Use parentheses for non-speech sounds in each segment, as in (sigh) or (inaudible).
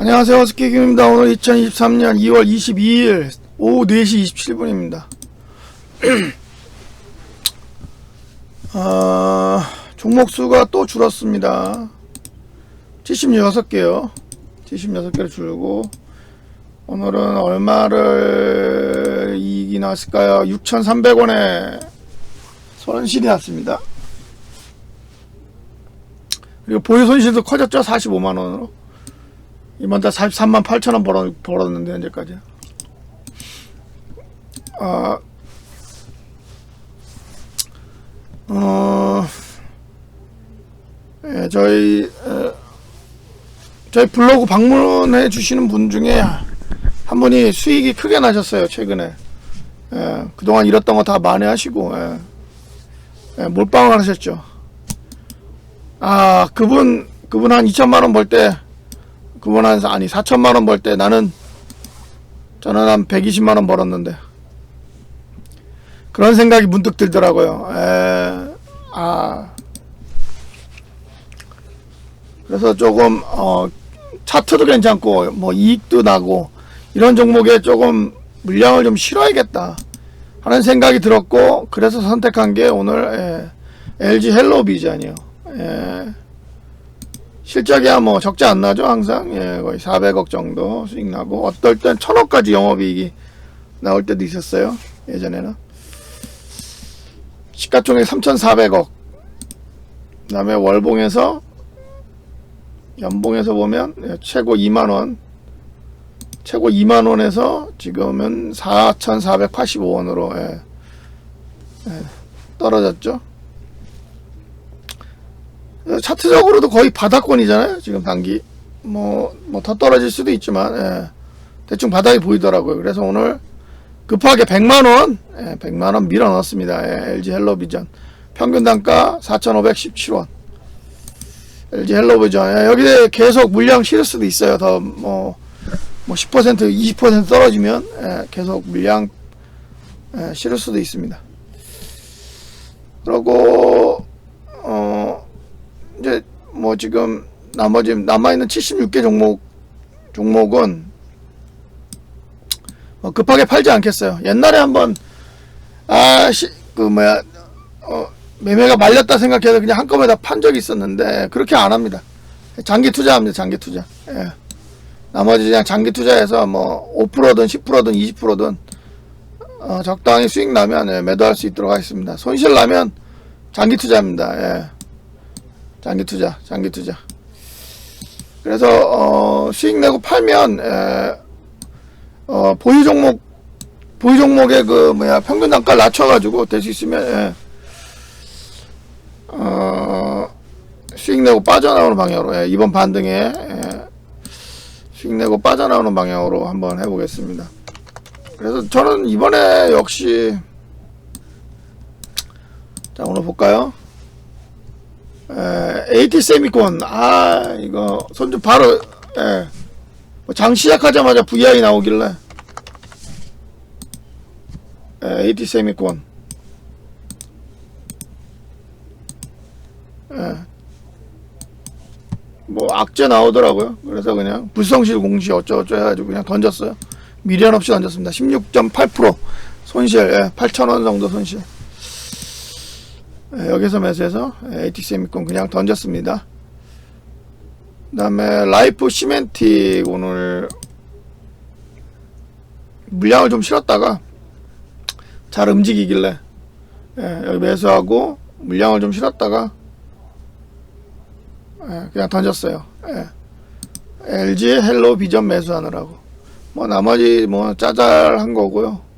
안녕하세요. 스키김입니다. 오늘 2023년 2월 22일 오후 4시 27분입니다. (clears throat) 아, 종목 수가 또 줄었습니다. 76개요. 76개를 줄고 오늘은 얼마를 이익이 났을까요? 6,300원에 손실이 났습니다. 그리고 보유 손실도 커졌죠? 45만 원으로. 이번 달 43만 8천 원 벌었, 벌었는데 현재까지. 아, 어, 예, 저희 에, 저희 블로그 방문해 주시는 분 중에 한 분이 수익이 크게 나셨어요 최근에. 예, 그동안 잃었던 거 다 만회하시고 예, 예, 몰빵을 하셨죠. 아 그분 그분 한 2천만 원 벌 때 그분 한 아니 4천만 원 벌 때 나는 저는 한 120만 원 벌었는데 그런 생각이 문득 들더라고요. 에, 아 그래서 조금 어 차트도 괜찮고 뭐 이익도 나고 이런 종목에 조금 물량을 좀 실어야겠다 하는 생각이 들었고 그래서 선택한 게 오늘 에, LG 헬로 비전이요. 예. 실적이야 뭐 적지 안 나죠 항상? 예 거의 400억 정도 수익 나고. 어떨 땐 1000억까지 영업이익이 나올 때도 있었어요 예전에는. 시가총액 3400억. 그 다음에 월봉에서 연봉에서 보면 예, 최고 2만원. 최고 2만원에서 지금은 4485원으로 예, 예, 떨어졌죠. 어, 차트적으로도 거의 바닥권이잖아요. 지금 단기 뭐 뭐 더 떨어질 수도 있지만 예. 대충 바닥이 보이더라고요. 그래서 오늘 급하게 100만 원, 예, 100만 원 밀어 넣었습니다. 예, LG 헬로비전 평균 단가 4,517원. LG 헬로비전 예, 여기에 계속 물량 실을 수도 있어요. 더 뭐 뭐 10% 20% 떨어지면 예, 계속 물량 예, 실을 수도 있습니다. 그리고 어 뭐 지금 나머지 남아 있는 76개 종목 종목은 뭐 급하게 팔지 않겠어요. 옛날에 한번 아그 뭐야 어 매매가 말렸다 생각해서 그냥 한꺼번에 다 판 적이 있었는데 그렇게 안 합니다. 장기 투자합니다. 장기 투자. 예. 나머지 그냥 장기 투자해서 뭐 5%든 10%든 20%든 어, 적당히 수익 나면 예, 매도할 수 있도록 하겠습니다. 손실 나면 장기 투자입니다. 예. 장기 투자, 장기 투자. 그래서 어, 수익 내고 팔면 에, 어, 보유 종목 보유 종목의 그 뭐야 평균 단가를 낮춰가지고 될 수 있으면 예. 어, 수익 내고 빠져나오는 방향으로 예, 이번 반등에 예, 수익 내고 빠져나오는 방향으로 한번 해보겠습니다. 그래서 저는 이번에 역시 자 오늘 볼까요? 에, AT 세미콘. 아 이거 손좀 바로 예. 뭐장 시작하자마자 VI 나오길래. 에, AT 세미콘. 예. 뭐 악재 나오더라고요. 그래서 그냥 불성실 공시 어쩌고저쩌고 해가지고 그냥 던졌어요. 미련 없이 던졌습니다. 16.8% 손실. 예, 8천원 정도 손실. 예, 여기서 매수해서 AT 세미콘 그냥 던졌습니다. 그 다음에 라이프 시멘틱 오늘 물량을 좀 실었다가 잘 움직이길래 예, 여기 매수하고 물량을 좀 실었다가 예, 그냥 던졌어요. 예. LG 헬로 비전 매수하느라고 뭐 나머지 뭐 짜잘한 거고요.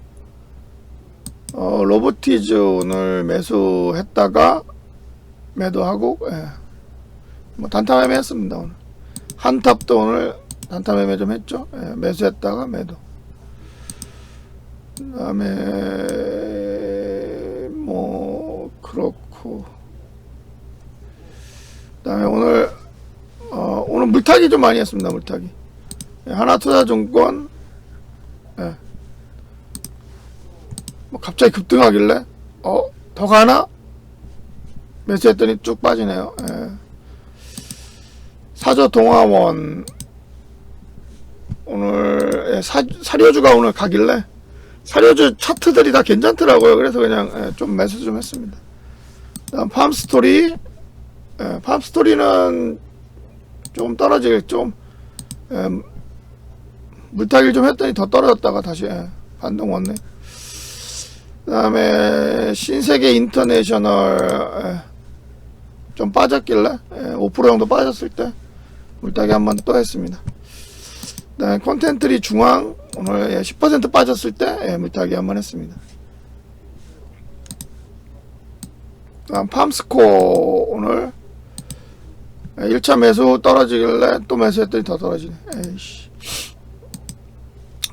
어, 로보티즈 오늘 매수했다가 매도하고 예. 뭐 단타 매매 했습니다 오늘. 한탑도 오늘 단타 매매 좀 했죠? 예, 매수했다가 매도. 그 다음에 뭐 그렇고. 그 다음에 오늘 어, 오늘 물타기 좀 많이 했습니다 물타기. 예, 하나투자증권 예. 뭐 갑자기 급등하길래 어 더 가나 매수했더니 쭉 빠지네요. 예. 사저 동화원 오늘 예, 사, 사료주가 오늘 가길래 사료주 차트들이 다 괜찮더라고요. 그래서 그냥 예, 좀 매수 좀 했습니다. 다음 팜스토리 예, 팜스토리는 조금 떨어질 좀 예, 물타기를 좀 했더니 더 떨어졌다가 다시 예, 반동 왔네. 그다음에 신세계 인터내셔널 예, 좀 빠졌길래 예, 5% 정도 빠졌을 때 물타기 한번 또 했습니다. 그다음에 콘텐트리 중앙 오늘 예, 10% 빠졌을 때 예, 물타기 한번 했습니다. 다음 팜스코 오늘 1차 매수 떨어지길래 또 매수했더니 더 떨어지네. 에이씨.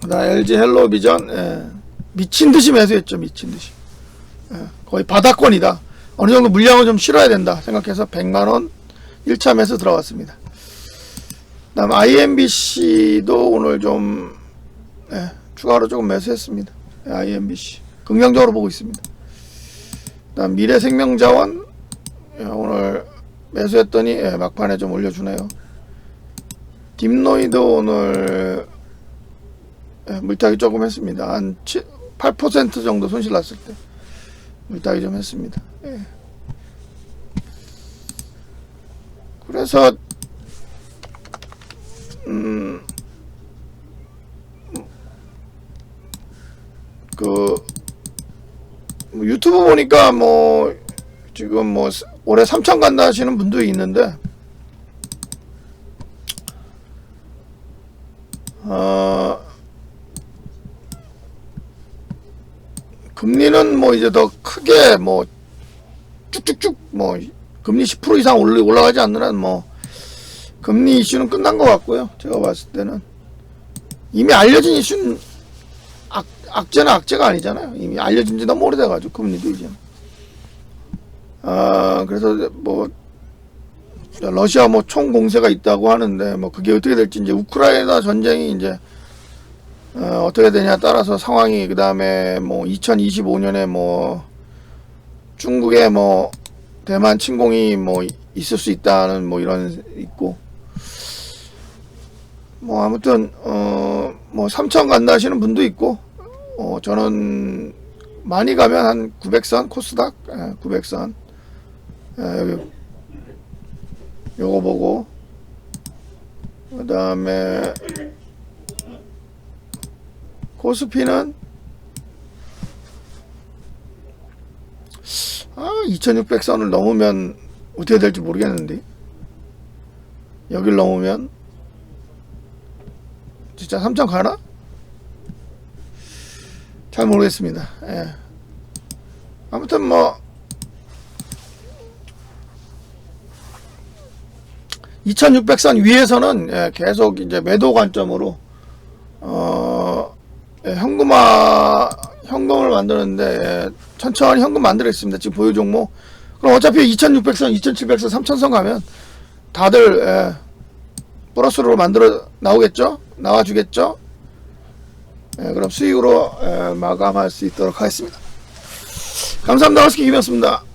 나 LG 헬로비전 예, 미친 듯이 매수했죠. 미친 듯이. 예, 거의 바닥권이다. 어느 정도 물량을 좀 실어야 된다 생각해서 100만 원 1차 매수 들어갔습니다. 그다음 IMBC도 오늘 좀 예, 추가로 조금 매수했습니다. 예, IMBC 긍정적으로 보고 있습니다. 그다음 미래생명자원 예, 오늘 매수했더니 예, 막판에 좀 올려주네요. 딥노이드 오늘 예, 물타기 조금 했습니다. 한 7, 8% 정도 손실 났을 때 물타기 좀 했습니다. 예. 그래서 음, 그, 뭐 유튜브 보니까 뭐, 지금 뭐, 올해 3천 간다 하시는 분도 있는데, 어, 금리는 뭐 이제 더 크게 뭐, 쭉쭉쭉 뭐, 금리 10% 이상 올라- 올라가지 않는 한 뭐, 금리 이슈는 끝난 것 같고요. 제가 봤을 때는 이미 알려진 이슈는 악, 악재는 악재가 아니잖아요. 이미 알려진 지 너무 오래돼가지고 금리도 이제. 아 그래서 뭐 러시아 뭐 총 공세가 있다고 하는데 뭐 그게 어떻게 될지 이제 우크라이나 전쟁이 이제 어, 어떻게 되냐 따라서 상황이 그 다음에 뭐 2025년에 뭐 중국에 뭐 대만 침공이 뭐 있을 수 있다는 뭐 이런 있고. 뭐 아무튼 어뭐 3천 간다 하시는 분도 있고. 어 저는 많이 가면 한 900선 코스닥? 예, 900선. 예, 여기 요거 보고. 그 다음에 코스피는 아 2600선을 넘으면 어떻게 될지 모르겠는데 여길 넘으면 진짜 3천 가나? 잘 모르겠습니다. 예. 아무튼 뭐 2600선 위에서는 예, 계속 이제 매도 관점으로 어 예, 현금화 현금을 만드는데 예, 천천히 현금 만들겠습니다. 지금 보유 종목 그럼 어차피 2600선, 2700선, 3000선 가면 다들 예, 플러스로 만들어 나오겠죠? 나와주겠죠? 예, 그럼 수익으로 예, 마감할 수 있도록 하겠습니다. 감사합니다. 허스키 김이었습니다.